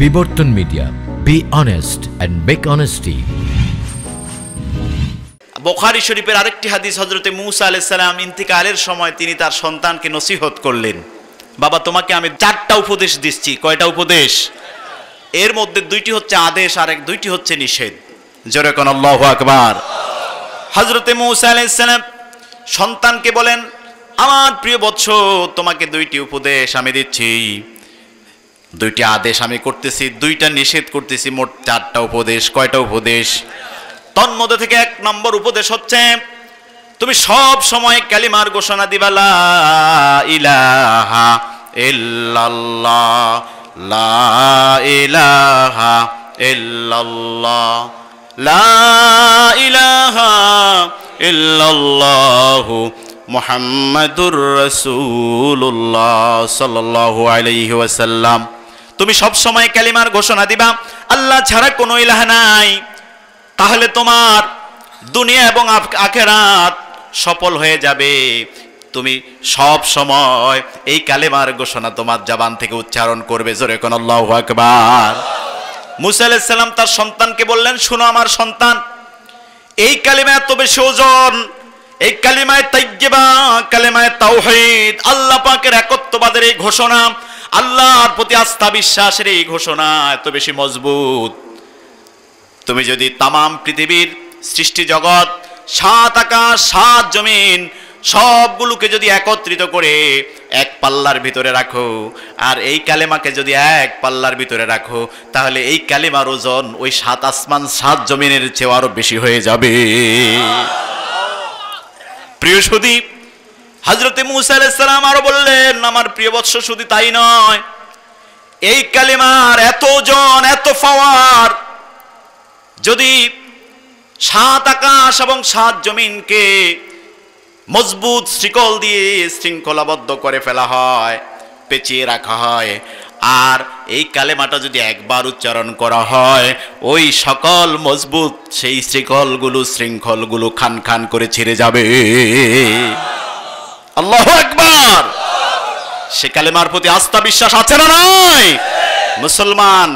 Bibortan media be honest and make honesty Bukhari শরীফের আরেকটি হাদিস হজরতে মুসা আলাইসালাম ইন্তিকালের সময় তিনি তার সন্তানকে নসিহত করলেন। বাবা, তোমাকে আমি চারটা উপদেশ দিচ্ছি। কয়টা উপদেশ? এর মধ্যে দুইটি হচ্ছে আদেশ, আর এক দুইটি হচ্ছে নিষেধ। জোরে কোন আল্লাহ আকবার। হজরতে মুসা আলাইসালাম সন্তানকে বলেন, আমার প্রিয় বৎস, তোমাকে দুইটি উপদেশ আমি দিচ্ছি। দুইটি আদেশ আমি করতেছি, দুইটা নিষেধ করতেছি, মোট চারটা উপদেশ, কয়টা উপদেশ? তন্মধ্যে থেকে এক নম্বর উপদেশ হচ্ছে, তুমি সব সময় কালিমার ঘোষণা দিবা, লা ইলাহা ইল্লাল্লাহ, লা ইলাহা ইল্লাল্লাহ, লা ইলাহা ইল্লাল্লাহ তুমি সব সময় কালিমার ঘোষণা দিবা, আল্লাহ ছাড়া কোনো ইলাহ নাই। তাহলে তোমার দুনিয়া এবং আখ- আখেরাত সফল হয়ে যাবে। তুমি সব সময় এই কালেমার ঘোষণা তোমার জবান থেকে উচ্চারণ করবে। জোরে কোন আল্লাহ আকবার। মুসা আলাইহিস সালাম তার সন্তানকে বললেন, শুনো আমার সন্তান, এই কালিমা এত বেশি ওজন, এই কালিমায় তাইজ্জিবা কালিমায় তাওহীদ, আল্লাহ পাকের একত্ববাদের এই ঘোষণা আল্লাহর প্রতি আস্থা বিশ্বাসের এই ঘোষণা এত বেশি মজবুত। তুমি যদি তামাম পৃথিবীর সৃষ্টি জগৎ, সাত আকাশ, সাত জমিন, সবগুলোকে যদি একত্রিত করে এক পাল্লার ভিতরে রাখো, আর এই কালেমাকে যদি এক পাল্লার ভিতরে রাখো, তাহলে এই কালেমার ওজন ওই সাত আসমান, সাত জমিনের চেয়ে আরও বেশি হয়ে যাবে। প্রিয় সুদীপ হজরতে মুসা আলাইসালাম আরও বললেন, আমার প্রিয় বৎস শুধু তাই নয়, এই কালেমার এত ওজন, এত পাওয়ার, যদি সাত আকাশ এবং সাত জমিনকে মজবুত শিকল দিয়ে শৃঙ্খলাবদ্ধ করে ফেলা হয়, পেঁচিয়ে রাখা হয়, আর এই কালেমাটা যদি একবার উচ্চারণ করা হয়, ওই সকল মজবুত সেই শৃঙ্খলগুলো শৃঙ্খলগুলো খান খান করে ছিঁড়ে যাবে। আল্লাহ একবার সে কালেমার প্রতি আস্থা বিশ্বাস আছে না নয় মুসলমান,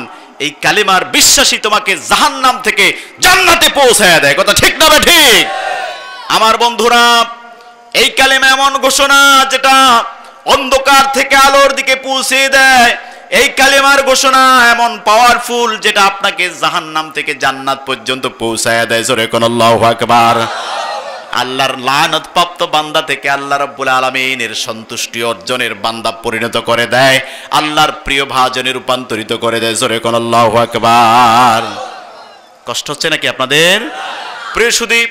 এই কালিমার বিশ্বাসী তোমাকে জাহান্নাম থেকে জান্নাতে পৌঁছায় দেয়। কথা ঠিক না ঠিক? আমার বন্ধুরা, এই কালিমা এমন ঘোষণা যেটা অন্ধকার থেকে আলোর দিকে পৌঁছে দেয়। এই কালিমার ঘোষণা এমন পাওয়ারফুল যেটা আপনাকে জাহান্নাম থেকে জান্নাত পর্যন্ত পৌঁছায় দেয়। জোরে কোন আল্লাহু আকবার। আল্লাহর লানত প্রাপ্ত বান্দা থেকে আল্লাহ রাব্বুল আলামিনের সন্তুষ্টি অর্জনের বান্দা পরিণত করে দেয়, আল্লাহর প্রিয় ভাজনে রূপান্তরিত করে দেয়। জোরে কোন আল্লাহু আকবার। কষ্ট হচ্ছে নাকি আপনাদের? প্রিয় সুদীপ,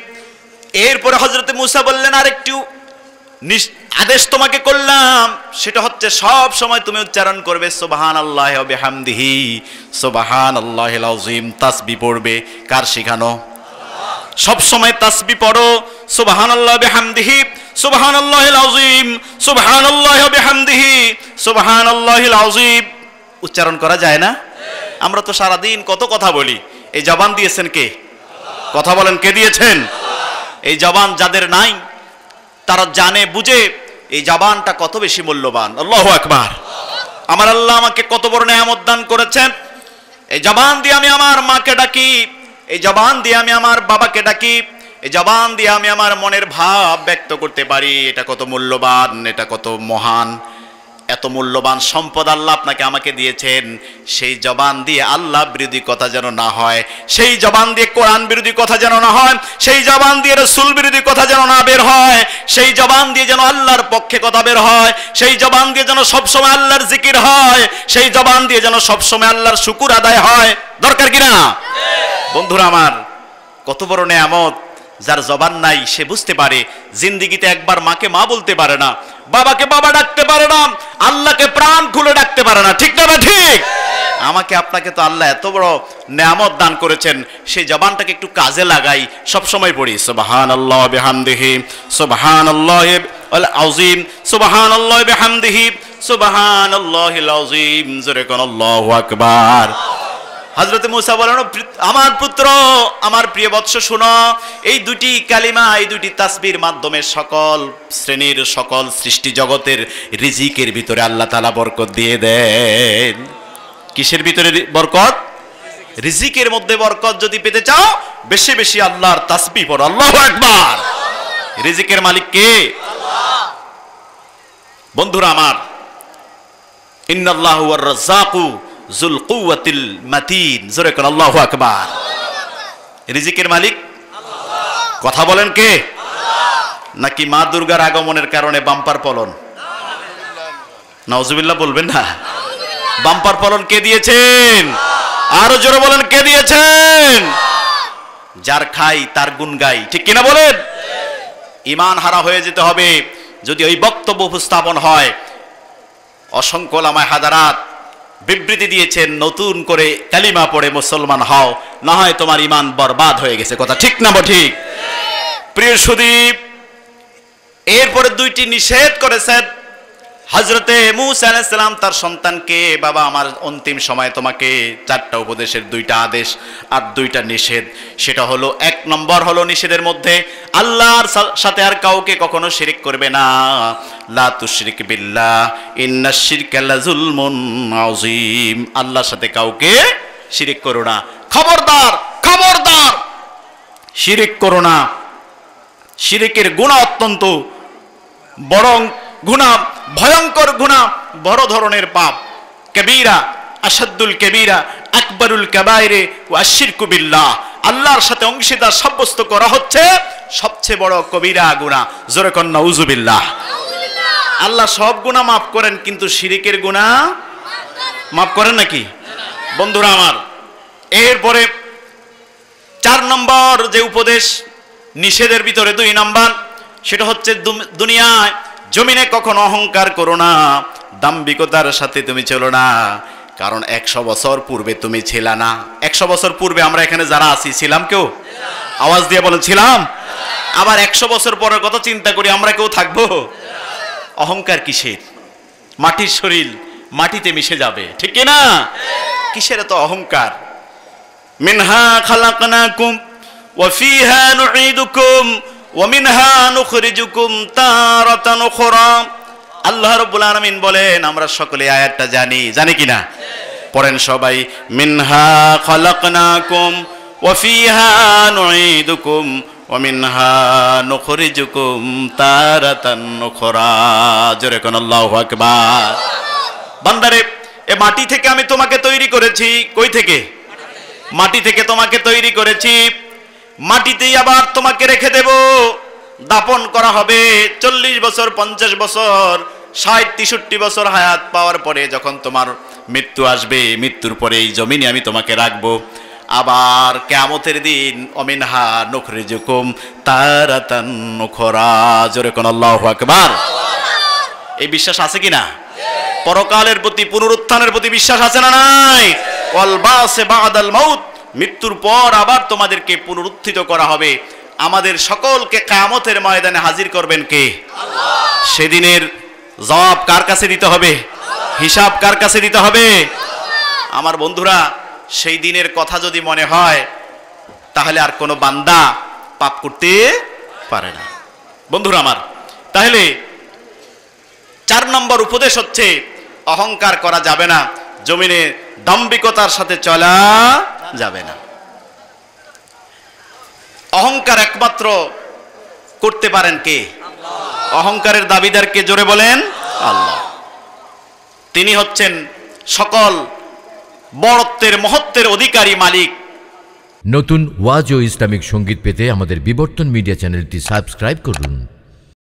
এরপরে হজরতে মুসা বললেন, আরেকটু আদেশ তোমাকে করলাম। সেটা হচ্ছে সব সময় তুমি উচ্চারণ করবে সোবাহান আল্লাহ বেহামদিহি সোবাহান আল্লাহ তাসবি পড়বে কার শিখানো? সব সময় তাসবি পড়ো উচ্চারণ করা যায় না? আমরা তো সারা দিন কত কথা বলি। এই জবান দিয়েছেন কে? কথা বলেন, কে দিয়েছেন? এই জবান যাদের নাই, তারা জানে, বুঝে, এই জবানটা কত বেশি মূল্যবান। আল্লাহ আকবার। আমার আল্লাহ আমাকে কত বড় নেয়ামত দান করেছেন। এই জবান দিয়ে আমি আমার মাকে ডাকি, এই জবান দিয়ে আমি আমার বাবাকে ডাকি। এই জবান দিয়ে আমি আমার মনের ভাব ব্যক্ত করতে পারি। এটা কত মূল্যবান, এটা কত মহান, এত মূল্যবান সম্পদ আল্লাহ আপনাকে আমাকে দিয়েছেন। সেই জবান দিয়ে আল্লাহ বিরোধী কথা যেন না হয়, সেই জবান দিয়ে কোরআন বিরোধী কথা যেন না হয়, সেই জবান দিয়ে রসুল বিরোধী কথা যেন না বের হয়, সেই জবান দিয়ে যেন আল্লাহর পক্ষে কথা বের হয়, সেই জবান দিয়ে যেন সবসময় আল্লাহর জিকির হয়, সেই জবান দিয়ে যেন সবসময় আল্লাহর শুকুর আদায় হয়। দরকার কিনা বন্ধুরা আমার, কত বড় নেয়ামত। যার জবান নাই, সে বুঝতে পারে, জিন্দিগিতে একবার মাকে মা বলতে পারে না, বাবাকে বাবা ডাকতে পারে না, আল্লাহকে প্রাণ খুলে ডাকতে পারে না। ঠিক না ঠিক? আমাকে আপনাকে তো আল্লাহ এত বড় নেয়ামত দান করেছেন, সেই জবানটাকে একটু কাজে লাগাই সব সময় পড়ি সুবহান আল্লাহ বিহামদিহি সুবহান আল্লাহ আযীম সুবহান আল্লাহ বিহামদিহি সুবহান আল্লাহিল আযীম, জোরে কোন আল্লাহু আকবার। হজরত মুসা বলেন আমার পুত্র, আমার প্রিয় বৎস, শুনো, এই দুটি কালিমা, এই দুটি তাসবির মাধ্যমে সকল শ্রেণির, সকল সৃষ্টি জগতের রিজিকের ভিতরে আল্লাহ তালা বরকত দিয়ে দেন। কিসের ভিতরে বরকত? রিজিকের মধ্যে বরকত যদি পেতে চাও, বেশি বেশি আল্লাহর তাসবি পড়ো। আল্লাহ একবার রিজিকের মালিক কে? বন্ধুরা আমার, ইন্নাল্লাহু আর রাজ্জাকু কুওয়াতিল মাতিন। জোরে কোন আল্লাহু আকবার। রিজিকের মালিক? কথা বলেন কে? নাকি মা দুর্গার আগমনের কারণে বাম্পার পলন? নাউজুবিল্লাহ বলবেন না। বাম্পার পলন কে দিয়েছেন? আরও জোরে বলেন, কে দিয়েছেন? যার খাই তার গুণ গাই। ঠিক কিনা বলেন? ইমান হারা হয়ে যেতে হবে। যদি ওই বক্তব্য উপস্থাপন হয়, অসংখ্য লামায় হাজারাত বিবৃতি দিয়েছেন, নতুন করে কালিমা পড়ে মুসলমান হও, না হয় তোমার ইমান বরবাদ হয়ে গেছে। কথা ঠিক না ঠিক? প্রিয় সুদীপ, এরপরে দুইটি নিষেধ করেছেন। হজরতে মুসা আলাইসালাম তার সন্তানকে, বাবা, আমার অন্তিম সময় তোমাকে চারটা উপদেশের দুইটা আদেশ আর দুইটা নিষেধ। সেটা হলো, এক নম্বর হলো নিষেধের মধ্যে, আল্লাহর সাথে আর কাউকে কখনো শিরিক করবে না। লা তুশরিক বিল্লাহ, ইন্না শিরকা লাযুলমুন আযীম। আল্লাহর সাথে কাউকে শিরিক করো না। খবরদার খবরদার! শিরিক করো না। শিরিকের গুণা অত্যন্ত বরং গুণা ভয়ঙ্কর গুণা, বড় ধরনের পাপ। কবিরা আসাদুল কবিরা, আকবরুল কাবাইরে ও আশিরকু বিল্লাহ। আল্লাহর সাথে অংশীদার সাব্যস্ত করা হচ্ছে সবচেয়ে বড় কবিরা গুণা। জোরে কন্যা উজুবিল্লাহ আল্লাহ সব গুণা মাফ করেন, কিন্তু শিরিকের গুণা মাফ করেন নাকি? বন্ধুরা আমার, এরপরে চার নম্বর যে উপদেশ, নিষেধের ভিতরে দুই নম্বর, সেটা হচ্ছে দুনিয়ায় জমিনে কখন অহংকার করো না দাম্বিকতার সাথে তুমি চলো না। কারণ একশো বছর পূর্বে তুমি ছিল না। একশো বছর পূর্বে আমরা এখানে যারা আছি, ছিলাম কেউ? আওয়াজ দিয়ে বলেন, ছিলাম? আবার একশো বছর পরের কথা চিন্তা করি, আমরা কেউ থাকব? অহংকার কিসের? মাটির শরীর মাটিতে মিশে যাবে, ঠিক না? কিসের এত অহংকার? মিনহা খালাকনাকুম ওয়া ফিহা নুঈদুকুম ওমিনহা নুখরিজুকুম তারাতান আল্লাহ রাব্বুল আলামিন বলেন, আমরা সকলে আয়াতটা জানি। জানি কি পড়েন সবাই, মিনহা খলাকনাকুম জোরে বান্দারে, এ মাটি থেকে আমি তোমাকে তৈরি করেছি। কই থেকে। মাটি থেকে তোমাকে তৈরি করেছি। মাটিতেই আবার তোমাকে রেখে দেব। দাপন করা হবে চল্লিশ বছর, পঞ্চাশ বছর, ষাট, তেষট্টি বছর হায়াত পাওয়ার পরে যখন তোমার মৃত্যু আসবে, মৃত্যুর পরে এই জমিনে আমি তোমাকে রাখব। আবার কেমতের দিন, অমিনহা নখরে জুকুম তারাতান নখরা। জোরে আল্লাহু এই বিশ্বাস আছে কিনা পরকালের প্রতি, পুনরুত্থানের প্রতি বিশ্বাস আছে না নাই? বাদাল মাউত। মৃত্যুর পর আবার তোমাদেরকে পুনরুত্থিত করা হবে। আমাদের সকলকে কায়ামতের ময়দানে হাজির করবেন কে? সেদিনের জবাব কার কাছে দিতে হবে? হিসাব কার কাছে দিতে হবে? আমার বন্ধুরা সেই দিনের কথা যদি মনে হয় তাহলে আর কোনো বান্দা পাপ করতে পারে না। বন্ধুরা আমার তাহলে চার নম্বর উপদেশ হচ্ছে অহংকার করা যাবে না। জমিনে দাম্ভিকতার সাথে চলা যাবে না। অহংকার একমাত্র করতে পারেন কে? অহংকারের দাবিদার কে জোরে বলেন, আল্লাহ। তিনি হচ্ছেন সকল বড়ত্বের, মহত্বের অধিকারী মালিক। নতুন ওয়াজ ও ইসলামিক সংগীত পেতে আমাদের বিবর্তন মিডিয়া চ্যানেলটি সাবস্ক্রাইব করুন।